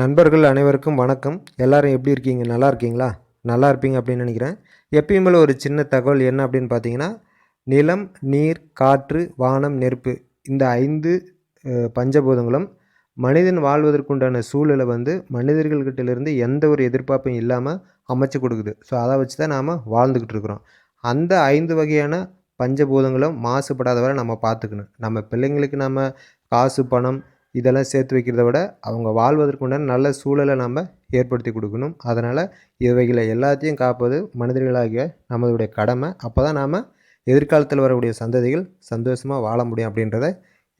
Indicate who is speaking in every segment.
Speaker 1: நண்பர்கள் அனைவருக்கும் வணக்கம் எல்லாரும் எப்படி இருக்கீங்க நல்லா இருக்கீங்களா நல்லா இருப்பீங்க அப்படின்னு நினைக்கிறேன் எப்பயுமே ஒரு சின்ன தகவல் என்ன அப்படின்னு பார்த்தீங்கன்னா நிலம் நீர் காற்று வானம் நெருப்பு இந்த ஐந்து பஞ்சபூதங்களும் மனிதன் வாழ்வதற்குண்டான சூழலை வந்து மனிதர்கள்கிட்டேருந்து எந்த ஒரு எதிர்பார்ப்பும் இல்லாமல் அமைச்சு கொடுக்குது ஸோ அதை வச்சு தான் நாம் வாழ்ந்துக்கிட்டு இருக்கிறோம் அந்த ஐந்து வகையான பஞ்சபூதங்களும் மாசுபடாதவரை நம்ம பார்த்துக்கணும் நம்ம பிள்ளைங்களுக்கு நம்ம காசு பணம் இதெல்லாம் சேர்த்து வைக்கிறத விட அவங்க வாழ்வதற்குண்டான நல்ல சூழலை நாம் ஏற்படுத்தி கொடுக்கணும் அதனால் இவைகளை எல்லாத்தையும் காப்பது மனிதர்களாகிய நம்மளுடைய கடமை அப்போ தான் நாம் எதிர்காலத்தில் வரக்கூடிய சந்ததிகள் சந்தோஷமாக வாழ முடியும் அப்படின்றத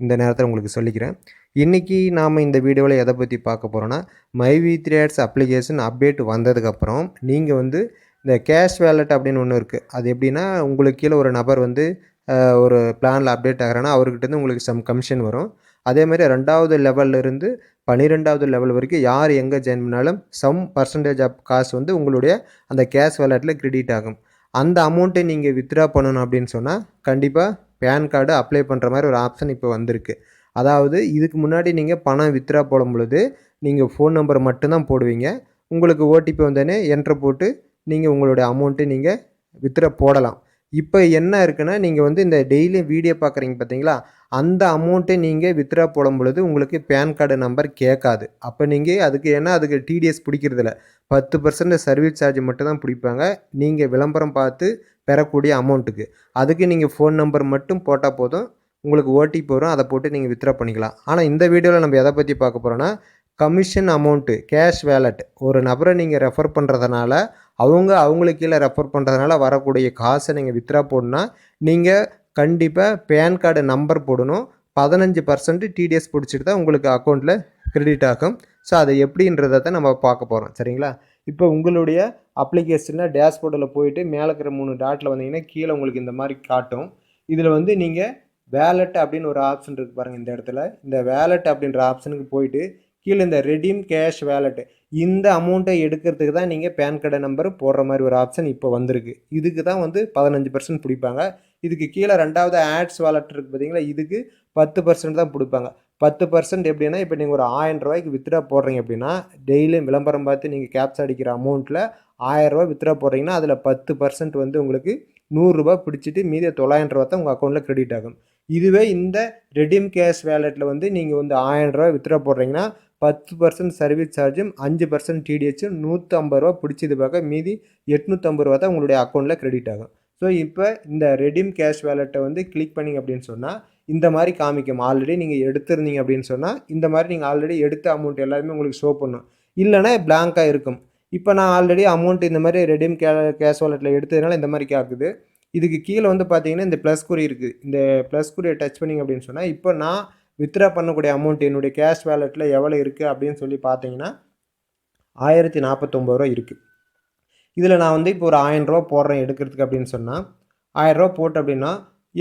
Speaker 1: இந்த நேரத்தில் உங்களுக்கு சொல்லிக்கிறேன் இன்றைக்கி நாம் இந்த வீடியோவில் எதை பற்றி பார்க்க போகிறோன்னா my V three ads application update வந்ததுக்கப்புறம் நீங்கள் வந்து இந்த கேஷ் வேலெட் அப்படின்னு ஒன்று இருக்குது அது எப்படின்னா உங்களுக்கு கீழே ஒரு நபர் வந்து ஒரு பிளானில் அப்டேட் ஆகிறேன்னா அவர்கிட்ட உங்களுக்கு சம் கமிஷன் வரும் அதே மாதிரி ரெண்டாவது லெவல்லிருந்து பன்னிரெண்டாவது லெவல் வரைக்கும் யார் எங்கே ஜாயின் பண்ணாலும் சம் பர்சன்டேஜ் ஆஃப் காசு வந்து உங்களுடைய அந்த கேஷ் வேலட்டில் கிரெடிட் ஆகும் அந்த அமௌண்ட்டை நீங்கள் வித்ட்ரா பண்ணணும் அப்படின்னு சொன்னால் கண்டிப்பாக பேன் கார்டு அப்ளை பண்ணுற மாதிரி ஒரு ஆப்ஷன் இப்போ வந்திருக்கு அதாவது இதுக்கு முன்னாடி நீங்கள் பணம் வித்ட்ரா போடும் பொழுது நீங்கள் ஃபோன் நம்பர் மட்டும்தான் போடுவீங்க உங்களுக்கு ஓடிபி வந்தோடனே என்ட்ரு போட்டு நீங்கள் உங்களுடைய அமௌண்ட்டு நீங்கள் வித்ரா போடலாம் இப்போ என்ன இருக்குன்னா நீங்கள் வந்து இந்த டெய்லி வீடியோ பார்க்குறீங்க பார்த்தீங்களா அந்த அமௌண்ட்டை நீங்கள் வித்ரா போடும் பொழுது உங்களுக்கு பேன் கார்டு நம்பர் கேட்காது அப்போ நீங்கள் அதுக்கு ஏன்னா அதுக்கு டிடிஎஸ் பிடிக்கிறதில்ல பத்து பர்சன்ட் சர்வீஸ் சார்ஜ் மட்டும் தான் பிடிப்பாங்க நீங்கள் விளம்பரம் பார்த்து பெறக்கூடிய அமௌண்ட்டுக்கு அதுக்கு நீங்கள் ஃபோன் நம்பர் மட்டும் போட்டால் போதும் உங்களுக்கு ஓடிபி வரும் அதை போட்டு நீங்கள் வித்ரா பண்ணிக்கலாம் ஆனால் இந்த வீடியோவில் நம்ம எதை பற்றி பார்க்க போகிறோன்னா கமிஷன் அமௌண்ட்டு கேஷ் வேலட் ஒரு நபரை நீங்கள் ரெஃபர் பண்ணுறதுனால அவங்க அவங்களுக்கு கீழே ரெஃபர் பண்ணுறதுனால வரக்கூடிய காசை நீங்கள் வித்ரா போடணுன்னா நீங்கள் கண்டிப்பாக பேன் கார்டு நம்பர் போடணும் பதினஞ்சு பர்சன்ட் டிடிஎஸ் பிடிச்சிட்டு தான் உங்களுக்கு அக்கௌண்ட்டில் கிரெடிட் ஆகும் ஸோ அது எப்படின்றத தான் நம்ம பார்க்க போகிறோம் சரிங்களா இப்போ உங்களுடைய அப்ளிகேஷனில் போர்ட்டில் போயிட்டு மேலே இருக்கிற மூணு டாட்டில் வந்தீங்கன்னா கீழே உங்களுக்கு இந்த மாதிரி காட்டும் இதில் வந்து நீங்கள் வேலெட் அப்படின்னு ஒரு ஆப்ஷன் இருக்குது பாருங்கள் இந்த இடத்துல இந்த வேலெட் அப்படின்ற ஆப்ஷனுக்கு போயிட்டு கீழே இந்த ரெடீம் கேஷ் வேலெட்டு இந்த அமௌண்ட்டை எடுக்கிறதுக்கு தான் நீங்கள் பேன் கார்டு நம்பர் போடுற மாதிரி ஒரு ஆப்ஷன் இப்போ வந்திருக்கு இதுக்கு தான் வந்து பதினஞ்சு பர்சன்ட் பிடிப்பாங்க இதுக்கு கீழே ரெண்டாவது ஆட்ஸ் வேலெட் இருக்குது பார்த்தீங்களா இதுக்கு பத்து பர்சன்ட் தான் பிடிப்பாங்க பத்து பர்சன்ட் எப்படின்னா இப்போ நீங்கள் ஒரு ஆயிரம் ரூபாய்க்கு வித்ரா போடுறீங்க அப்படின்னா டெய்லியும் விளம்பரம் பார்த்து நீங்கள் கேப்ஸ் அடிக்கிற அமௌண்ட்டில் ஆயிரரூபா வித்ரா போடுறீங்கன்னா அதில் பத்து பர்சன்ட் வந்து உங்களுக்கு நூறுரூபா பிடிச்சிட்டு மீதிய தொள்ளாயிரம் ரூபா தான் உங்கள் அக்கௌண்ட்டில் கிரெடிட் ஆகும் இதுவே இந்த ரெடீம் கேஷ் வேலெட்டில் வந்து நீங்கள் வந்து ஆயிரம் ரூபா வித்ரா போடுறீங்கன்னா பத்து பர்சன்ட் சர்வீஸ் சார்ஜும் அஞ்சு பர்சன்ட் டிடிஎச்சும் நூற்றம்பது ரூபா பிடிச்சது பார்க்க மீதி எட்நூற்றம்பது ரூபா தான் உங்களுடைய அக்கௌண்ட்டில் கிரெடிட் ஆகும் ஸோ இப்போ இந்த ரெடீம் கேஷ் வேலெட்டை வந்து கிளிக் பண்ணிங்க அப்படின்னு சொன்னால் இந்த மாதிரி காமிக்கும் ஆல்ரெடி நீங்கள் எடுத்திருந்தீங்க அப்படின்னு சொன்னால் இந்த மாதிரி நீங்கள் ஆல்ரெடி எடுத்த அமௌண்ட் எல்லாருமே உங்களுக்கு ஷோ பண்ணும் இல்லைனா பிளாங்காக இருக்கும் இப்போ நான் ஆல்ரெடி அமௌண்ட் இந்த மாதிரி ரெடீம் கே கேஷ் வாலெட்டில் எடுத்ததுனால இந்த மாதிரி கேட்குது இதுக்கு கீழே வந்து பார்த்தீங்கன்னா இந்த ப்ளஸ் குறி இருக்குது இந்த ப்ளஸ் குறியை டச் பண்ணிங்க அப்படின்னு சொன்னால் இப்போ நான் வித்ரா பண்ணக்கூடிய அமௌண்ட் என்னுடைய கேஷ் வேலெட்டில் எவ்வளோ இருக்குது அப்படின்னு சொல்லி பார்த்தீங்கன்னா ஆயிரத்தி நாற்பத்தொம்பது ரூபா இருக்குது இதில் நான் வந்து இப்போ ஒரு ரூபா போடுறேன் எடுக்கிறதுக்கு அப்படின்னு சொன்னால் ரூபா போட்டு அப்படின்னா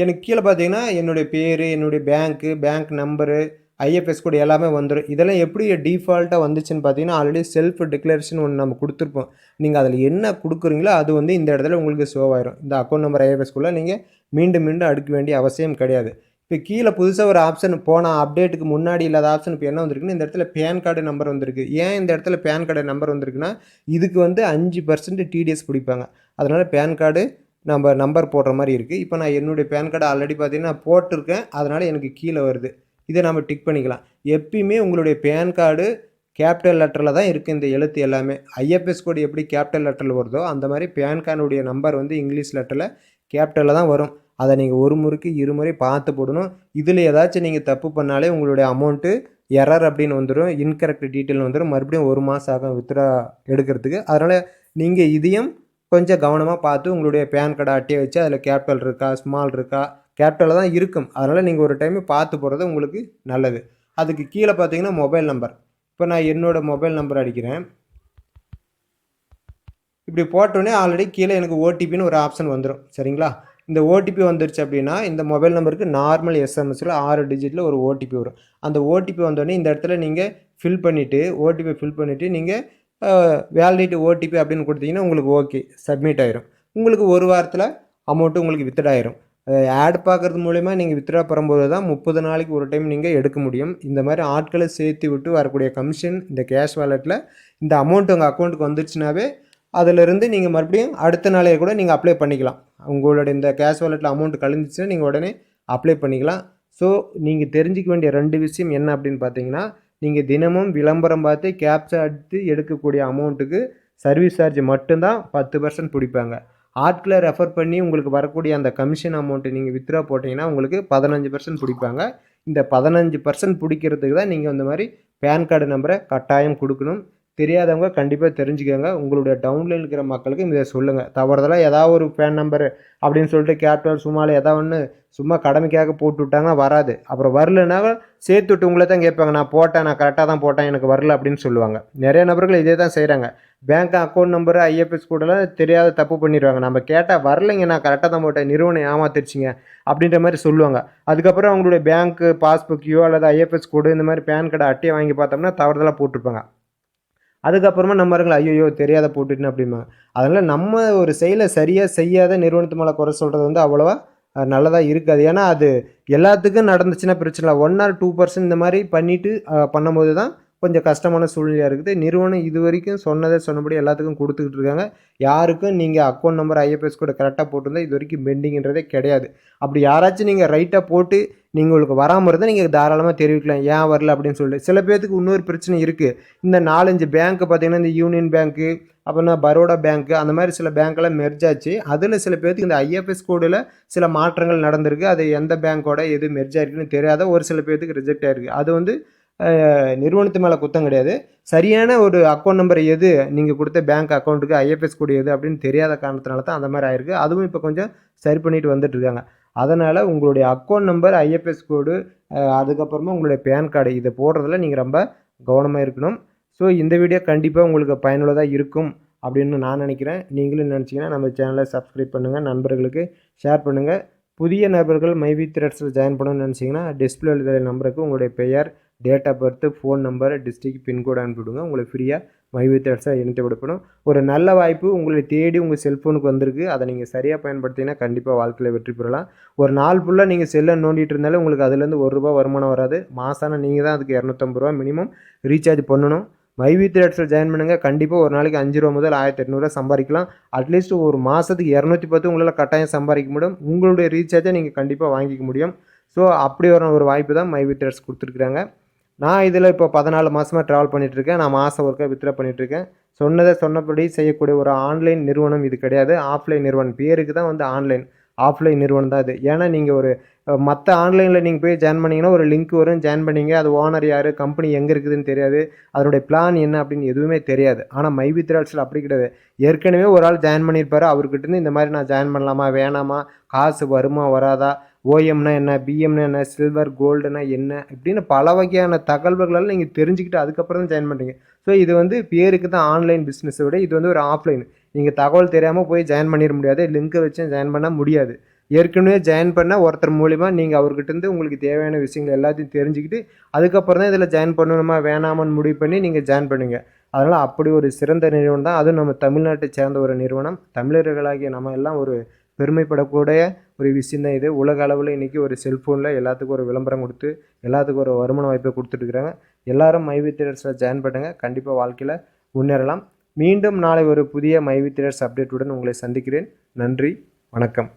Speaker 1: எனக்கு கீழே பார்த்தீங்கன்னா என்னுடைய பேர் என்னுடைய பேங்க்கு பேங்க் நம்பரு ஐஎஃப்எஸ் கூட எல்லாமே வந்துடும் இதெல்லாம் எப்படி டிஃபால்ட்டாக வந்துச்சுன்னு பார்த்தீங்கன்னா ஆல்ரெடி செல்ஃப் டிக்ளரேஷன் ஒன்று நம்ம கொடுத்துருப்போம் நீங்கள் அதில் என்ன கொடுக்குறீங்களோ அது வந்து இந்த இடத்துல உங்களுக்கு ஷோ ஆயிரும் இந்த அக்கௌண்ட் நம்பர் ஐஎஃப்எஸ்குள்ளே நீங்கள் மீண்டும் மீண்டும் அடுக்க வேண்டிய அவசியம் கிடையாது இப்போ கீழே புதுசாக ஒரு ஆப்ஷன் போனால் அப்டேட்டுக்கு முன்னாடி இல்லாத ஆப்ஷன் இப்போ என்ன வந்திருக்குன்னு இந்த இடத்துல பேன் கார்டு நம்பர் வந்திருக்கு ஏன் இந்த இடத்துல பேன் கார்டு நம்பர் வந்திருக்குன்னா இதுக்கு வந்து அஞ்சு பர்சன்ட் டிடிஎஸ் பிடிப்பாங்க அதனால் பேன் கார்டு நம்ம நம்பர் போடுற மாதிரி இருக்குது இப்போ நான் என்னுடைய பேன் கார்டு ஆல்ரெடி பார்த்தீங்கன்னா போட்டிருக்கேன் அதனால் எனக்கு கீழே வருது இதை நம்ம டிக் பண்ணிக்கலாம் எப்பயுமே உங்களுடைய பேன் கார்டு கேபிட்டல் லெட்டரில் தான் இருக்குது இந்த எழுத்து எல்லாமே ஐஎஃப்எஸ் கோடு எப்படி கேபிட்டல் லெட்டரில் வருதோ அந்த மாதிரி பேன் கார்டுடைய நம்பர் வந்து இங்கிலீஷ் லெட்டரில் கேபிட்டலில் தான் வரும் அதை நீங்கள் ஒரு முறைக்கு இருமுறை பார்த்து போடணும் இதில் ஏதாச்சும் நீங்கள் தப்பு பண்ணாலே உங்களுடைய அமௌண்ட்டு எரர் அப்படின்னு வந்துடும் இன்கரெக்ட் டீட்டெயில் வந்துடும் மறுபடியும் ஒரு மாதம் ஆகும் வித்ரா எடுக்கிறதுக்கு அதனால் நீங்கள் இதையும் கொஞ்சம் கவனமாக பார்த்து உங்களுடைய பேன் கார்டை அட்டையை வச்சு அதில் கேபிட்டல் இருக்கா ஸ்மால் இருக்கா கேபிட்டலில் தான் இருக்கும் அதனால் நீங்கள் ஒரு டைம் பார்த்து போகிறது உங்களுக்கு நல்லது அதுக்கு கீழே பார்த்தீங்கன்னா மொபைல் நம்பர் இப்போ நான் என்னோடய மொபைல் நம்பர் அடிக்கிறேன் இப்படி போட்டோன்னே ஆல்ரெடி கீழே எனக்கு ஓடிபின்னு ஒரு ஆப்ஷன் வந்துடும் சரிங்களா இந்த ஓடிபி வந்துருச்சு அப்படின்னா இந்த மொபைல் நம்பருக்கு நார்மல் எஸ்எம்எஸில் ஆறு டிஜிட்டில் ஒரு ஓடிபி வரும் அந்த ஓடிபி வந்தோடனே இந்த இடத்துல நீங்கள் ஃபில் பண்ணிவிட்டு ஓடிபி ஃபில் பண்ணிவிட்டு நீங்கள் வேலிடிட்டி ஓடிபி அப்படின்னு கொடுத்தீங்கன்னா உங்களுக்கு ஓகே சப்மிட் ஆயிரும் உங்களுக்கு ஒரு வாரத்தில் அமௌண்ட்டு உங்களுக்கு வித்ட் ஆயிரும் ஆட் பார்க்குறது மூலிமா நீங்கள் வித்ரா பெறும்போது தான் முப்பது நாளைக்கு ஒரு டைம் நீங்கள் எடுக்க முடியும் இந்த மாதிரி ஆட்களை சேர்த்து விட்டு வரக்கூடிய கமிஷன் இந்த கேஷ் வாலெட்டில் இந்த அமௌண்ட் உங்கள் அக்கௌண்ட்டுக்கு வந்துருச்சுனாவே அதிலிருந்து நீங்கள் மறுபடியும் அடுத்த நாளையே கூட நீங்கள் அப்ளை பண்ணிக்கலாம் உங்களோட இந்த கேஷ் வாலெட்டில் அமௌண்ட் கழிஞ்சிச்சுன்னா நீங்கள் உடனே அப்ளை பண்ணிக்கலாம் ஸோ நீங்கள் தெரிஞ்சிக்க வேண்டிய ரெண்டு விஷயம் என்ன அப்படின்னு பார்த்தீங்கன்னா நீங்கள் தினமும் விளம்பரம் பார்த்து கேப்சா எடுத்து எடுக்கக்கூடிய அமௌண்ட்டுக்கு சர்வீஸ் சார்ஜ் மட்டும்தான் பத்து பர்சன்ட் பிடிப்பாங்க ஆட்களை ரெஃபர் பண்ணி உங்களுக்கு வரக்கூடிய அந்த கமிஷன் அமௌண்ட்டை நீங்கள் வித்ரா போட்டிங்கன்னா உங்களுக்கு பதினஞ்சு பர்சன்ட் பிடிப்பாங்க இந்த பதினஞ்சு பர்சன்ட் பிடிக்கிறதுக்கு தான் நீங்கள் இந்த மாதிரி பேன் கார்டு நம்பரை கட்டாயம் கொடுக்கணும் தெரியாதவங்க கண்டிப்பாக தெரிஞ்சுக்கோங்க உங்களுடைய டவுனில் இருக்கிற மக்களுக்கு இதை சொல்லுங்கள் தவறுதலாக ஏதாவது ஒரு ஃபேன் நம்பரு அப்படின்னு சொல்லிட்டு கேப்டன் சும்மாவில் ஏதாவது ஒன்று சும்மா கடமைக்காக போட்டு விட்டாங்கன்னா வராது அப்புறம் சேர்த்து விட்டு உங்களை தான் கேட்பாங்க நான் போட்டேன் நான் கரெக்டாக தான் போட்டேன் எனக்கு வரல அப்படின்னு சொல்லுவாங்க நிறைய நபர்கள் இதே தான் செய்கிறாங்க பேங்க் அக்கௌண்ட் நம்பரு ஐஎஃப்எஸ் கூடலாம் தெரியாத தப்பு பண்ணிடுவாங்க நம்ம கேட்டால் வரலைங்க நான் கரெக்டாக தான் போட்டேன் நிறுவனம் ஏமாத்திருச்சிங்க அப்படின்ற மாதிரி சொல்லுவாங்க அதுக்கப்புறம் அவங்களுடைய பேங்க்கு பாஸ்புக்கையோ அல்லது ஐஎஃப்எஸ் கோடு இந்த மாதிரி பேன் கார்டு அட்டையை வாங்கி பார்த்தோம்னா தவறுதலாக போட்டிருப்பாங்க அதுக்கப்புறமா நம்ம இருக்கலாம் ஐயோ தெரியாத போட்டுட்டேன் அப்படிமா அதனால் நம்ம ஒரு செயலை சரியாக செய்யாத நிறுவனத்து மேலே குறை சொல்கிறது வந்து அவ்வளோவா நல்லதாக இருக்காது ஏன்னா அது எல்லாத்துக்கும் நடந்துச்சுன்னா பிரச்சனை இல்லை ஒன் ஆர் டூ பர்சன்ட் இந்த மாதிரி பண்ணிவிட்டு பண்ணும்போது தான் கொஞ்சம் கஷ்டமான சூழ்நிலையாக இருக்குது நிறுவனம் இது வரைக்கும் சொன்னதை சொன்னபடி எல்லாத்துக்கும் கொடுத்துக்கிட்டு இருக்காங்க யாருக்கும் நீங்கள் அக்கௌண்ட் நம்பர் ஐஎஃப்எஸ் கூட கரெக்டாக போட்டிருந்தால் இது வரைக்கும் பெண்டிங்கிறதே கிடையாது அப்படி யாராச்சும் நீங்கள் ரைட்டாக போட்டு நீங்கள் உங்களுக்கு வராமல் இருந்தால் நீங்கள் தாராளமாக தெரிவிக்கலாம் ஏன் வரல அப்படின்னு சொல்லிட்டு சில பேர்த்துக்கு இன்னொரு பிரச்சனை இருக்குது இந்த நாலஞ்சு பேங்க் பார்த்திங்கன்னா இந்த யூனியன் பேங்க்கு அப்படின்னா பரோடா பேங்க்கு அந்த மாதிரி சில பேங்க்கெல்லாம் மெர்ஜாச்சு அதில் சில பேர்த்துக்கு இந்த ஐஎஃப்எஸ் கோடில் சில மாற்றங்கள் நடந்திருக்கு அது எந்த பேங்க்கோட எது மெர்ஜ் ஆயிருக்குன்னு தெரியாத ஒரு சில பேர்த்துக்கு ரிஜெக்ட் ஆயிருக்கு அது வந்து நிறுவனத்து மேலே குத்தம் கிடையாது சரியான ஒரு அக்கௌண்ட் நம்பர் எது நீங்கள் கொடுத்த பேங்க் அக்கௌண்ட்டுக்கு ஐஎஃப்எஸ் கூடிய எது அப்படின்னு தெரியாத காரணத்தினால தான் அந்த மாதிரி ஆயிருக்கு அதுவும் இப்போ கொஞ்சம் சரி பண்ணிட்டு வந்துட்டுருக்காங்க அதனால் உங்களுடைய அக்கௌண்ட் நம்பர் ஐஎஃப்எஸ் கோடு அதுக்கப்புறமா உங்களுடைய பேன் கார்டு இதை போடுறதில் நீங்கள் ரொம்ப கவனமாக இருக்கணும் ஸோ இந்த வீடியோ கண்டிப்பாக உங்களுக்கு பயனுள்ளதாக இருக்கும் அப்படின்னு நான் நினைக்கிறேன் நீங்களும் நினச்சிங்கன்னா நம்ம சேனலை சப்ஸ்கிரைப் பண்ணுங்கள் நண்பர்களுக்கு ஷேர் பண்ணுங்கள் புதிய நபர்கள் மைவி த்ரெட்ஸில் ஜாயின் பண்ணணும்னு நினச்சிங்கன்னா டிஸ்பிளே எழுதுகிற நம்பருக்கு உங்களுடைய பெயர் date of birth phone number district pincode அனுப்பிவிடுங்க உங்களை ஃப்ரீயாக மைவி இணைத்து கொடுப்பணும் ஒரு நல்ல வாய்ப்பு உங்களை தேடி உங்கள் செல்ஃபோனுக்கு வந்திருக்கு அதை நீங்கள் சரியாக பயன்படுத்திங்கன்னா கண்டிப்பாக வாழ்க்கையில் வெற்றி பெறலாம் ஒரு நாள் ஃபுல்லாக நீங்கள் செல்லை நோண்டிட்டு இருந்தாலும் உங்களுக்கு அதுலேருந்து ஒரு ரூபா வருமானம் வராது மாதம் நீங்கள் தான் அதுக்கு இரநூத்தம்பது ரூபா மினிமம் ரீசார்ஜ் பண்ணணும் மைவி த்ரெட்ஸில் ஜாயின் பண்ணுங்கள் கண்டிப்பாக ஒரு நாளைக்கு அஞ்சு ரூபா முதல் ஆயிரத்தி எட்நூறுவா சம்பாதிக்கலாம் அட்லீஸ்ட் ஒரு மாதத்துக்கு இரநூத்தி பத்து உங்களால் கட்டாயம் சம்பாதிக்க முடியும் உங்களுடைய ரீசார்ஜை நீங்கள் கண்டிப்பாக வாங்கிக்க முடியும் ஸோ அப்படி வர ஒரு வாய்ப்பு தான் மைவி கொடுத்துருக்குறாங்க நான் இதில் இப்போ பதினாலு மாதமாக ட்ராவல் பண்ணிகிட்ருக்கேன் நான் மாதம் ஒருக்கா வித்ரா பண்ணிகிட்ருக்கேன் சொன்னதை சொன்னபடி செய்யக்கூடிய ஒரு ஆன்லைன் நிறுவனம் இது கிடையாது ஆஃப்லைன் நிறுவனம் பேருக்கு தான் வந்து ஆன்லைன் ஆஃப்லைன் நிறுவனம் தான் இது ஏன்னா நீங்கள் ஒரு மற்ற ஆன்லைனில் நீங்கள் போய் ஜாயின் பண்ணிங்கன்னா ஒரு லிங்க் வரும் ஜாயின் பண்ணிங்க அது ஓனர் யார் கம்பெனி எங்கே இருக்குதுன்னு தெரியாது அதனுடைய பிளான் என்ன அப்படின்னு எதுவுமே தெரியாது ஆனால் மை வித்ரால்ஸில் அப்படி கிடையாது ஏற்கனவே ஒரு ஆள் ஜாயின் பண்ணியிருப்பார் அவர்கிட்ட இந்த மாதிரி நான் ஜாயின் பண்ணலாமா வேணாமா காசு வருமா வராதா ஓஎம்னா என்ன பிஎம்னா என்ன சில்வர் கோல்டுனா என்ன இப்படின்னு பல வகையான தகவல்களெல்லாம் நீங்கள் தெரிஞ்சுக்கிட்டு அதுக்கப்புறம் தான் ஜாயின் பண்ணுறீங்க ஸோ இது வந்து பேருக்கு தான் ஆன்லைன் பிஸ்னஸை விட இது வந்து ஒரு ஆஃப்லைன் நீங்கள் தகவல் தெரியாமல் போய் ஜாயின் பண்ணிட முடியாது லிங்க்கை வச்சு ஜாயின் பண்ண முடியாது ஏற்கனவே ஜாயின் பண்ணால் ஒருத்தர் மூலிமா நீங்கள் அவர்கிட்டருந்து உங்களுக்கு தேவையான விஷயங்கள் எல்லாத்தையும் தெரிஞ்சுக்கிட்டு அதுக்கப்புறம் தான் இதில் ஜாயின் பண்ணணுமா வேணாமான்னு முடிவு பண்ணி நீங்கள் ஜாயின் பண்ணுங்கள் அதனால் அப்படி ஒரு சிறந்த நிறுவனம் தான் அதுவும் நம்ம தமிழ்நாட்டை சேர்ந்த ஒரு நிறுவனம் தமிழர்களாகிய நம்ம எல்லாம் ஒரு பெருமைப்படக்கூடிய ஒரு விஷயந்தான் இது உலக அளவில் இன்றைக்கி ஒரு செல்ஃபோனில் எல்லாத்துக்கும் ஒரு விளம்பரம் கொடுத்து எல்லாத்துக்கும் ஒரு வருமான வாய்ப்பை கொடுத்துட்ருக்குறாங்க எல்லாரும் மைவி தியேட்டர்ஸில் ஜாயின் பண்ணுங்கள் கண்டிப்பாக வாழ்க்கையில் முன்னேறலாம் மீண்டும் நாளை ஒரு புதிய மைவி தியேட்டர்ஸ் அப்டேட்டுடன் உங்களை சந்திக்கிறேன் நன்றி வணக்கம்